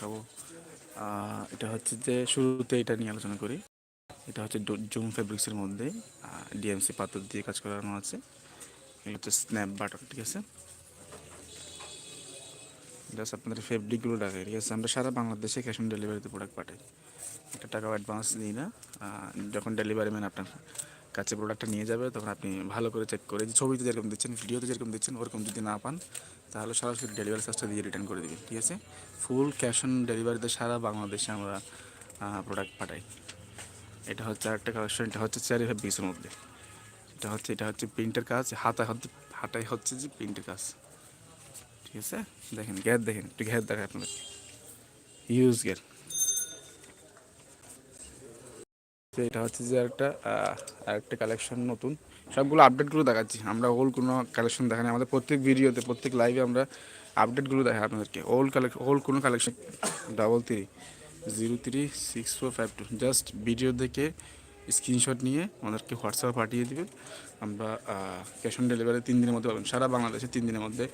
খাব এটা হচ্ছে যে শুরুতে এটা নিয়ে আলোচনা করি। এটা হচ্ছে জুম ফেব্রিক্সের মধ্যে ডিএমসি পাথর দিয়ে কাজ করানো আছে। এগুলো হচ্ছে স্ন্যাপ বাটন, ঠিক আছে? জাস্ট আপনাদের ফেব্রিকগুলো ডাকে ঠিক আছে? আমরা সারা বাংলাদেশে ক্যাশ অন ডেলিভারিতে প্রোডাক্ট পাঠাই। একটা টাকাও অ্যাডভান্স নিই না। যখন ডেলিভারি ম্যান আপনার কাছে প্রোডাক্টটা নিয়ে যাবে, তখন আপনি ভালো করে চেক করে ছবিতে যেরকম দিচ্ছেন ভিডিওতে যেরকম দিচ্ছেন, ওরকম যদি না পান, তাহলে সরাসরি ডেলিভারি চার্জটা দিয়ে রিটার্ন করে দিবেন, ঠিক আছে? ফুল ক্যাশ অন ডেলিভারিতে সারা বাংলাদেশে আমরা প্রোডাক্ট পাঠাই। এটা হচ্ছে আরেকটা কালেকশন এটা হচ্ছে চারি পিসের মধ্যে। এটা হচ্ছে এটা হচ্ছে প্রিন্টের কাজ হাতা হচ্ছে হাতায় হচ্ছে যে প্রিন্টের কাজ। ঠিক আছে? দেখেন গ্যাস দেখেন, একটু গ্যাস দেখেন আপনাদের ইউজ গ্যাস তো এটা হচ্ছে যে একটা আরেকটা কালেকশন নতুন। সবগুলো আপডেটগুলো দেখাচ্ছি। আমরা ওল কোনো কালেকশন দেখানি আমাদের প্রত্যেক ভিডিওতে প্রত্যেক লাইভে আমরা আপডেটগুলো দেখাই আপনাদেরকে। ওল্ড কালেকশন ওল কোনো collection double three zero three six four five two just video দেখে স্ক্রিনশট নিয়ে আমাদেরকে হোয়াটসঅ্যাপে পাঠিয়ে দেবেন। আমরা ক্যাশ অন ডেলিভারি তিন দিনের মধ্যে পাবেন। সারা বাংলাদেশে তিন দিনের মধ্যে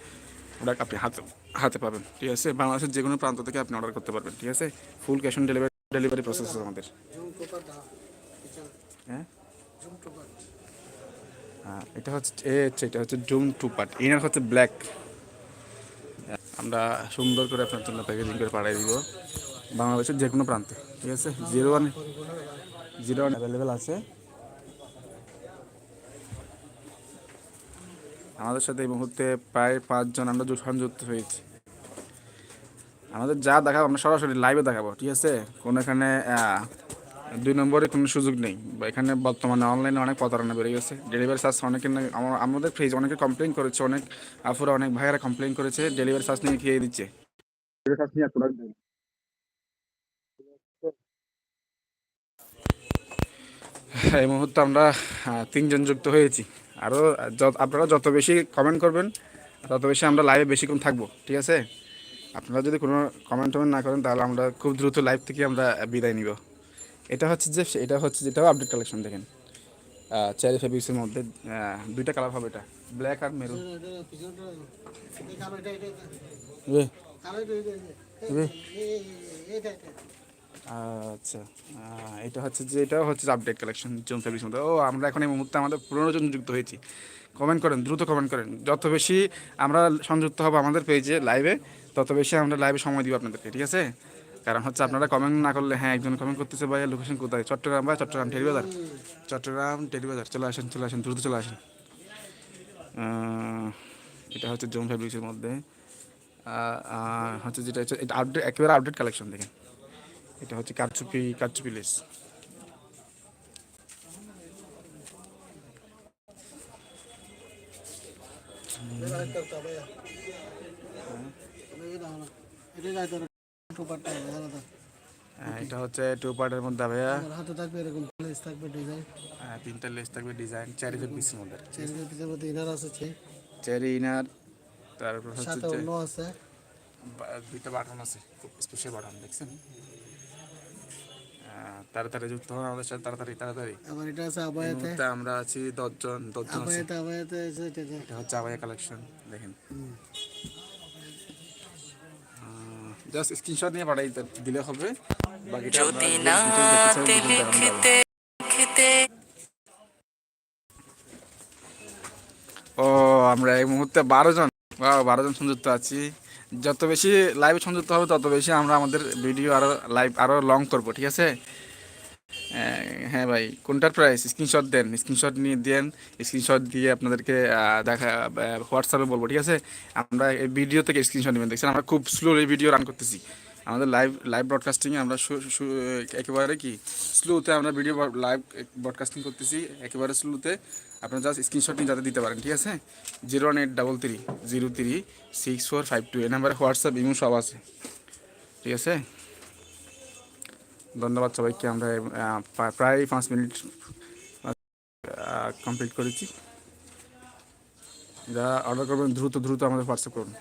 প্রোডাক্ট আপনি হাতে হাতে পাবেন। ঠিক আছে? বাংলাদেশের যে কোনো প্রান্ত থেকে আপনি অর্ডার করতে পারবেন। ঠিক আছে? Full cash on delivery delivery process আমাদের। হ্যাঁ? হ্যাঁ, এটা হচ্ছে এটা হচ্ছে জুম টু পার্ট ইনার হচ্ছে ব্ল্যাক আমরা সুন্দর করে আপনার জন্য প্যাকেজিং করে পাঠিয়ে দিব। বাংলাদেশের যে কোনো প্রান্তে ঠিক আছে? Zero one zero one available আছে। আমাদের সাথে এই মুহূর্তে প্রায় পাঁচজন আমরা সংযুক্ত হয়েছি। আমাদের যা দেখাবো আমরা সরাসরি লাইভে দেখাবো ঠিক আছে? কোনো এখানে দুই নম্বরে কোনো সুযোগ নেই। বা এখানে বর্তমানে অনলাইনে অনেক প্রতারণা বেড়ে গেছে। ডেলিভারি চার্জ অনেকে না- আমাদের ফ্রিজ অনেকে কমপ্লেন করেছে অনেক আফুরা অনেক ভাইয়েরা কমপ্লেন করেছে ডেলিভারি চার্জ নিয়ে খেয়ে দিচ্ছে। এই মুহূর্তে আমরা তিনজন যুক্ত হয়েছি। আরও যত- আপনারা যত বেশি কমেন্ট করবেন তত বেশি আমরা লাইভে বেশিক্ষণ থাকব। ঠিক আছে? আপনারা যদি কোনো কমেন্ট টমেন্ট না করেন তাহলে আমরা খুব দ্রুত লাইভ থেকে আমরা বিদায় নিব। এটা হচ্ছে যে এটা হচ্ছে যেটাও আপডেট কালেকশন দেখেন। চেরি ফেব্রিক্সের মধ্যে দুইটা কালার হবে এটা ব্ল্যাক আর মেরুন আচ্ছা এটা হচ্ছে যে এটাও হচ্ছে আপডেট কালেকশন জুম ফেব্রিক্স মধ্যে। ও আমরা এখন এই মুহূর্তে আমাদের পনেরো জন যুক্ত হয়েছি। কমেন্ট করেন দ্রুত কমেন্ট করেন। যত বেশি আমরা সংযুক্ত হব আমাদের পেজে লাইভে তত বেশি আমরা লাইভে সময় দিব আপনাদেরকে ঠিক আছে? কারণ হচ্ছে আপনারা কমেন্ট না করলে হ্যাঁ একজন কমেন্ট করতেছে ভাই লোকেশন কোথায়? চট্টগ্রাম বা চট্টগ্রাম টেরিবাজার চট্টগ্রাম টেরিবাজার চলে আসেন চলে আসেন, দ্রুত চলে আসেন। এটা হচ্ছে জুম ফেব্রিক্সের মধ্যে। হচ্ছে যেটা হচ্ছে, এটা আপডেট একেবারে আপডেট কালেকশন দেখেন। এটা হচ্ছে কারচুপি কারচুপি লেস আহ, এটা হচ্ছে টু পার্টের মধ্যে ভাইয়া হাতে থাকবে এরকম লেস থাকবে ডিজাইন আহ, তিনটা লেস থাকবে ডিজাইন চারি পিসের মধ্যে। চেরির পিছের মধ্যে ইনার আছে চেরি ইনার তারপর হচ্ছে সাথে অন্য আছে। দুইটা বাটন আছে খুব স্পেশাল বাটন দেখছেন? তাড়াতাড়ি যুক্ত হন আমাদের সাথে তাড়াতাড়ি তাড়াতাড়ি। আবার এটা আছে আবায়াতে। আমরা আছি দশজন দশজন আছি। আবায়াতে আবায়াতে আছে এটা এটা হচ্ছে আবায়া কালেকশন দেখেন। জাস্ট স্ক্রিনশট নিয়ে পাঠাই দিলে হবে। বাকিটা যদি না। লিখতে লিখতে। ও আমরা এই মুহূর্তে বারো জন। বারো জন সংযুক্ত আছি। যত বেশি লাইভ সংযুক্ত হবে তত বেশি আমরা আমাদের ভিডিও আরও লাইভ আরও লং করব ঠিক আছে? হ্যাঁ ভাই, কোনটার প্রাইস স্ক্রিনশট দেন স্ক্রিনশট নিয়ে দেন স্ক্রিনশট দিয়ে আপনাদেরকে দেখা হোয়াটসঅ্যাপে বলব, ঠিক আছে? আমরা এই ভিডিও থেকে স্ক্রিনশট নেবেন, দেখছেন? আমরা খুব স্লো স্লোলি ভিডিও রান করতেছি। আমাদের লাইভ লাইভ ব্রডকাস্টিংয়ে আমরা একেবারে কি? স্লোতে আমরা ভিডিও লাইভ ব্রডকাস্টিং করতেছি, একেবারে স্লোতে আপনারা জাস্ট স্ক্রিনশট নিয়ে যাতে দিতে পারেন, ঠিক আছে? Zero one eight double three zero three six four five two এই নাম্বারে হোয়াটসঅ্যাপ ইমো সব আছে, ঠিক আছে? ধন্যবাদ সবাইকে, আমরা প্রায় পাঁচ মিনিট কমপ্লিট করেছি। যা অর্ডার করবেন, দ্রুত দ্রুত আমাদের হোয়াটসঅ্যাপ করুন।